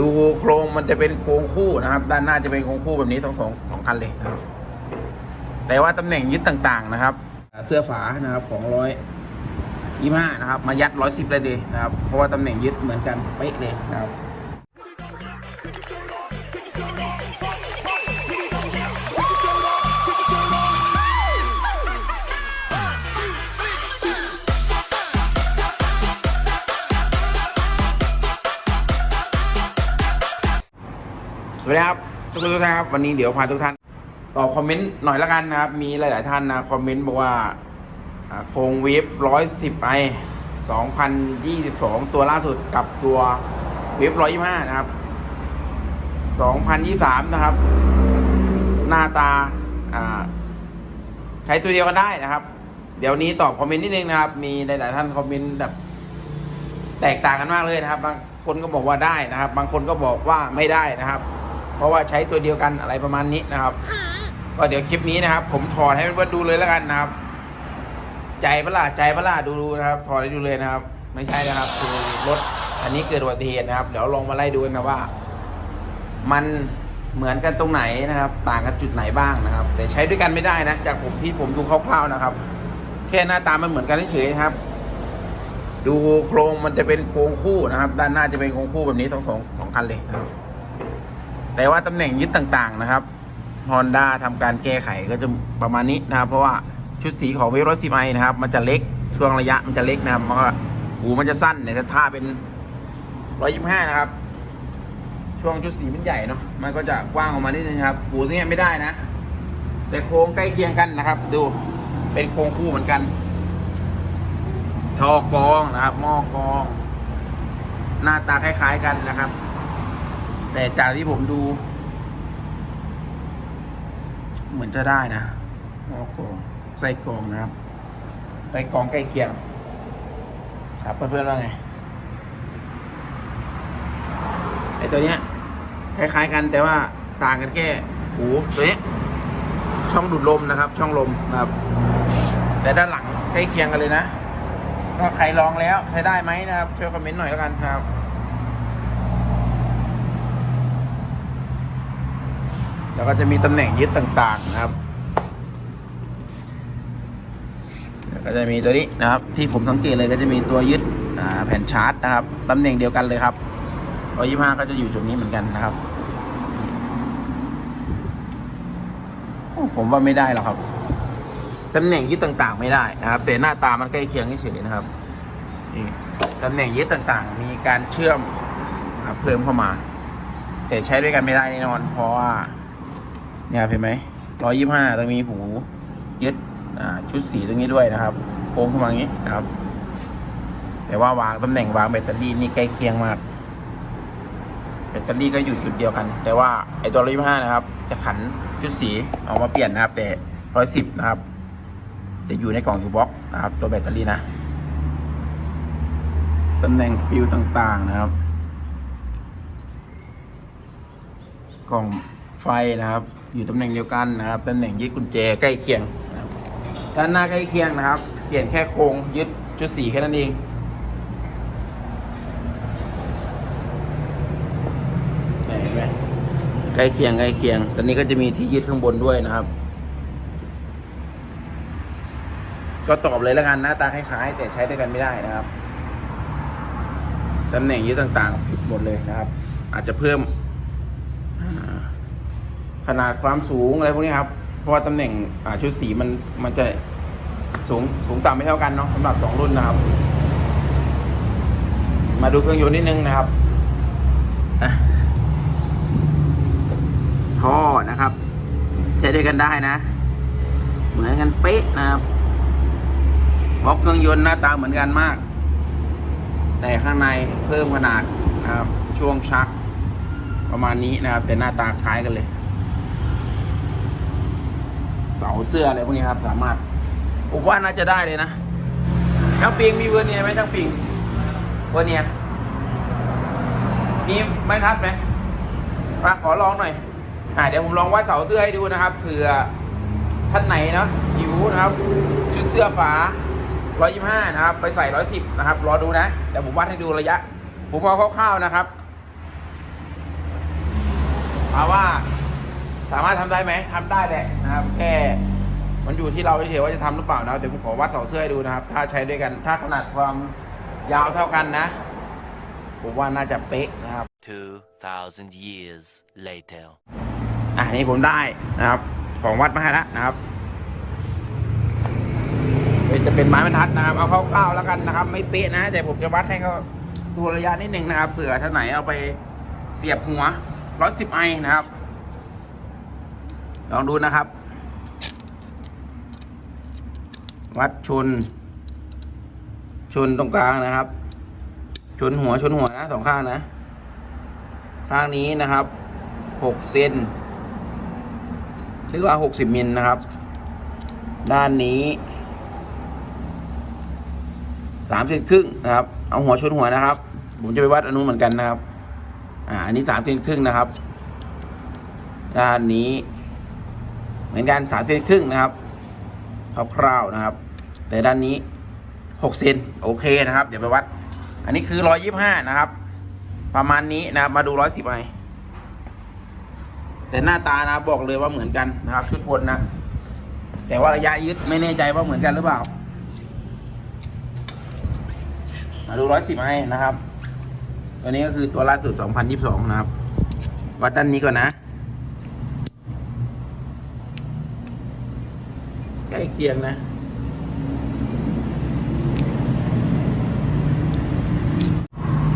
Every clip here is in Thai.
ดูโครงมันจะเป็นโครงคู่นะครับ ด้านหน้าจะเป็นโครงคู่แบบนี้ทั้งสองสองคันเลยนะครับ แต่ว่าตำแหน่งยึดต่างๆนะครับ เสื้อฝานะครับของร้อยยี่ห้านะครับ มายัดร้อยสิบเลยดีนะครับ เพราะว่าตำแหน่งยึดเหมือนกันเป๊ะเลยนะครับ วัสดีครับทุกคนทุกท่านครับวันนี้เดี๋ยวพาทุกท่านตอบคอมเมนต์หน่อยละกันนะครับ มีหลาย ๆ ท่านนะคอมเมนต์บอกว่าโครงเวฟร้อยสิบไอสองพันยี่สิบสองตัวล่าสุดกับตัวเวฟร้อยยี่ห้านะครับสองพันยี่สามนะครับ หน้าตาอ่าใช้ตัวเดียวกันได้นะครับ เดี๋ยวนี้ตอบคอมเมนต์นิดนึงนะครับ มีหลาย ๆ ท่านคอมเมนต์แบบแตกต่างกันมากเลยนะครับ บางคนก็บอกว่าได้นะครับ บางคนก็บอกว่าไม่ได้นะครับ เพราะว่าใช้ตัวเดียวกันอะไรประมาณนี้นะครับ ก็เดี๋ยวคลิปนี้นะครับ ผมถอดให้เพื่อนๆดูเลยแล้วกันนะครับ ใจพระล่ะใจพระล่ะดูๆนะครับถอดให้ดูเลยนะครับ ไม่ใช่นะครับคือรถอันนี้เกิดอุบัติเหตุนะครับ เดี๋ยวลองมาไล่ดูกันนะว่า มันเหมือนกันตรงไหนนะครับ ต่างกันจุดไหนบ้างนะครับ แต่ใช้ด้วยกันไม่ได้นะ จากผมที่ผมดูคร่าวๆนะครับ แค่หน้าตามันเหมือนกันเฉยๆนะครับ ดูโครงมันจะเป็นโครงคู่นะครับ ด้านหน้าจะเป็นโครงคู่แบบนี้ทั้งสองสองคันเลยนะครับ แต่ว่าตำแหน่งยึดต่างๆนะครับ Honda ทำการแก้ไขก็จะประมาณนี้นะครับ เพราะว่าชุดสีของเวฟรถซีไมนะครับ มันจะเล็กช่วงระยะมันจะเล็กนะครับมันก็หูมันจะสั้นเนี่ถ้าท่าเป็นร้อยยี่ห้านะครับ ช่วงชุดสีมันใหญ่เนาะมันก็จะกว้างออกมานิดนึงครับหูตรงเนี้ยไม่ได้นะ แต่โครงใกล้เคียงกันนะครับ ดูเป็นโครงคู่เหมือนกันท่อกรองนะครับหม้อกรอง หน้าตาคล้าย ๆ กันนะครับ แต่จากที่ผมดู เหมือนจะได้นะหม้อกรองไส้กรองนะครับไส้กรองใกล้เคียง ครับเพื่อนๆว่าไงไอตัวเนี้ยคล้ายๆกันแต่ว่าต่างกันแค่หูตัวเนี้ยช่องดูดลมนะครับ ช่องลมนะครับ แต่ด้านหลังใกล้เคียงกันเลยนะถ้าใครลองแล้วใช้ได้ไหมนะครับช่วยคอมเมนต์หน่อยแล้วกันครับ แล้วก็จะมีตำแหน่งยึดต่างๆนะครับแล้วก็จะมีตัวนี้นะครับ ที่ผมสังเกตเลยก็จะมีตัวยึดแผ่นชาร์จนะครับตำแหน่งเดียวกันเลยครับร้อยี่ห้าก็จะอยู่จุดนี้เหมือนกันนะครับผมว่าไม่ได้หรอกครับตำแหน่งยึดต่างๆ ไม่ได้นะครับ แต่หน้าตามันใกล้เคียงเฉยๆนะครับนี่ตำแหน่งยึดต่างๆ มีการเชื่อมเพิ่มเข้ามา แต่ใช้ด้วยกันไม่ได้แน่นอน เพราะว่า เนี่ยเห็นไหมร้อยยี่ห้าต้องมีหูยึดชุดสีตรงนี้ด้วยนะครับโค้งขึ้นมาอย่างนี้นะครับ แต่ว่าวางตำแหน่งวางแบตเตอรี่นี่ใกล้เคียงมากแบตเตอรี่ก็อยู่จุดเดียวกัน แต่ว่าไอตัวร้อยยี่ห้านะครับ จะขันชุดสีออกมาเปลี่ยนนะครับ แต่ร้อยสิบนะครับจะอยู่ในกล่องยูบ็อกนะครับ ตัวแบตเตอรี่นะตำแหน่งฟิลต่างๆนะครับ กล่องไฟนะครับ อยู่ตำแหน่งเดียวกันนะครับตำแหน่งยึดกุญแจใกล้เคียงด้านหน้าใกล้เคียงนะครับ เปลี่ยนแค่โครงยึดชุดสีแค่นั้นเองเห็นไหมใกล้เคียงใกล้เคียง ตอนนี้ก็จะมีที่ยึดข้างบนด้วยนะครับ ก็ตอบเลยแล้วกันหน้าตาคล้ายๆ แต่ใช้ด้วยกันไม่ได้นะครับตำแหน่งยึดต่างๆผิดหมดเลยนะครับ อาจจะเพิ่มอ่า ขนาดความสูงอะไรพวกนี้ครับ เพราะว่าตำแหน่งชุดสีมันมันจะสูงสูงต่ำไม่เท่ากันเนาะสำหรับสองรุ่นนะครับ มาดูเครื่องยนต์นิดนึงนะครับท่อนะครับ ใช้ด้วยกันได้นะ เหมือนกันเป๊ะนะครับบล็อกเครื่องยนต์หน้าตาเหมือนกันมาก แต่ข้างในเพิ่มขนาดนะครับ ช่วงชักประมาณนี้นะครับ แต่หน้าตาคล้ายกันเลย เสาเสื้ออะไรพวกนี้ครับ สามารถผมว่าน่าจะได้เลยนะช่างปิงมีเวอร์เนียไหมช่างปิงเวอร์เนียมีไม้ทัดไหมมาขอลองหน่อยอ่าเดี๋ยวผมลองวัดเสาเสื้อให้ดูนะครับเผื่อท่านไหนเนาะหิวนะครับชุดเสื้อฝา125นะครับ ไปใส่110นะครับ รอดูนะ แต่ผมวัดให้ดูระยะ ผมเอาคร่าวๆนะครับถาว่า สามารถทำได้ไหมทำได้แหละนะครับ แค่มันอยู่ที่เราเฉยๆว่าจะทำหรือเปล่านะเดี๋ยวผมขอวัดเสาเสื้อให้ดูนะครับ ถ้าใช้ด้วยกันถ้าขนาดความยาวเท่ากันนะ ผมว่าน่าจะเป๊ะนะครับ2,000 years later. อะนี่ผมได้นะครับ ของวัดมาให้แล้วนะครับเดี๋ยวจะเป็นไม้บรรทัดนะครับ เอาคร่าวๆแล้วกันนะครับ ไม่เป๊ะนะ แต่ผมจะวัดให้เขาดูระยะนิดหนึ่งนะครับเผื่อท่านไหนเอาไปเสียบหัวร้อยสิบไอนะครับ ลองดูนะครับ วัดชน ชนตรงกลางนะครับ ชนหัวชนหัวนะสองข้างนะ ข้างนี้นะครับหกเซนหรือว่าหกสิบมิลนะครับ ด้านนี้สามเซนครึ่งนะครับ เอาหัวชนหัวนะครับ ผมจะไปวัดอนุเหมือนกันนะครับ อ่า อันนี้สามเซนครึ่งนะครับ ด้านนี้ เหมือนกันสามเซนครึ่งนะครับคร่าวๆนะครับ แต่ด้านนี้หกเซนโอเคนะครับ เดี๋ยวไปวัด อันนี้คือร้อยยี่ห้านะครับ ประมาณนี้นะครับมาดูร้อยสิบไอแต่หน้าตานะบอกเลยว่าเหมือนกันนะครับ ชุดพลนะ แต่ว่าระยะยึดไม่แน่ใจว่าเหมือนกันหรือเปล่า มาดูร้อยสิบไอนะครับ ตัวนี้ก็คือตัวล่าสุดสองพันยี่สิบสองนะครับ วัดด้านนี้ก่อนนะ ใก ล้เคียงนะ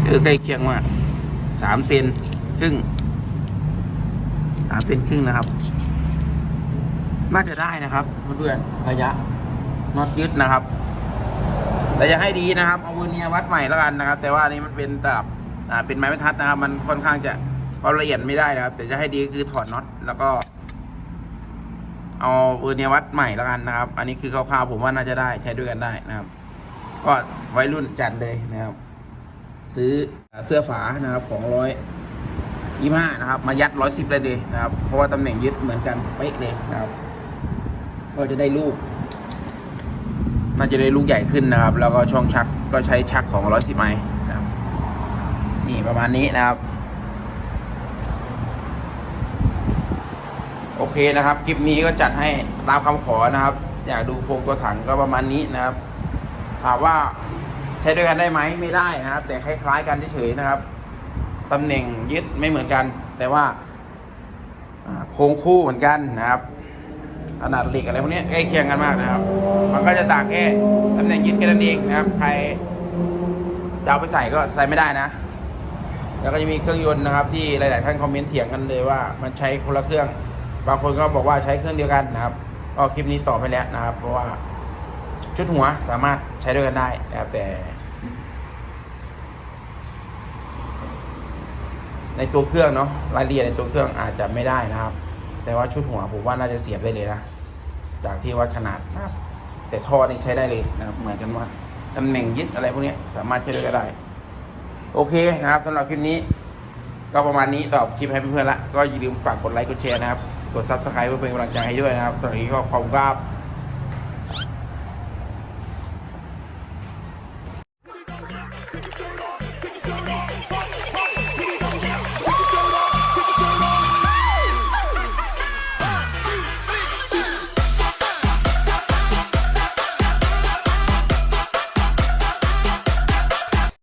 เออใกล้เคียงมากสามเซนครึ่งสามเซนครึ่งนะครับ น่าจะได้นะครับเพื่อนระยะน็อตยึดนะครับ แต่จะให้ดีนะครับ เอาเวอร์เนียวัดใหม่แล้วกันนะครับ แต่ว่านี้มันเป็นตับเป็นไม้บรรทัดนะครับ มันค่อนข้างจะความละเอียดไม่ได้นะครับ แต่จะให้ดีคือถอดน็อตแล้วก็ เอาเวอร์เนียวัดใหม่แล้วกันนะครับ อันนี้คือคร่าวๆผมว่าน่าจะได้ใช้ด้วยกันได้นะครับ ก็ไว้รุ่นจัดเลยนะครับ ซื้อเสื้อฝานะครับของร้อยยี่ห้านะครับ มายัดร้อยสิบเลยดีนะครับ เพราะว่าตำแหน่งยึดเหมือนกันเป๊ะเลยนะครับ ก็จะได้ลูก น่าจะได้ลูกใหญ่ขึ้นนะครับ แล้วก็ช่องชักก็ใช้ชักของร้อยสิบไมนะครับ นี่ประมาณนี้นะครับ โอเคนะครับ คลิปนี้ก็จัดให้ตามคำขอนะครับ อยากดูโครงตัวถังก็ประมาณนี้นะครับถามว่าใช้ด้วยกันได้ไหมไม่ได้นะครับ แต่คล้ายๆกันเฉยๆนะครับตำแหน่งยึดไม่เหมือนกัน แต่ว่าโครงคู่เหมือนกันนะครับขนาดเหล็กอะไรพวกนี้ใกล้เคียงกันมากนะครับ มันก็จะต่างแค่ตำแหน่งยึดแค่นั้นเองนะครับ ใครจะเอาไปใส่ก็ใส่ไม่ได้นะ แล้วก็จะมีเครื่องยนต์นะครับ ที่หลาย ๆ ท่านคอมเมนต์เถียงกันเลยว่า มันใช้คนละเครื่อง บางคนก็บอกว่าใช้เครื่องเดียวกันนะครับก็คลิปนี้ตอบไปแล้วนะครับ เพราะว่าชุดหัวสามารถใช้ด้วยกันได้นะครับแต่ ในตัวเครื่องเนาะรายละเอียดในตัวเครื่องอาจจะไม่ได้นะครับ แต่ว่าชุดหัวผมว่าน่าจะเสียบได้เลยนะจากที่วัดขนาดนะครับ แต่ท่อนี่ใช้ได้เลยนะครับ เหมือนกันว่าตำแหน่งยึดอะไรพวกนี้สามารถใช้ด้วยกันได้ โอเคนะครับสำหรับคลิปนี้ ก็ประมาณนี้ตอบคลิปให้เพื่อนๆละก็อย่าลืมฝากกดไลค์กดแชร์นะครับ กดซับสไครป์เพื่อเป็นกำลังใจให้ด้วยนะครับตอนนี้ก็ขอบคุณครับ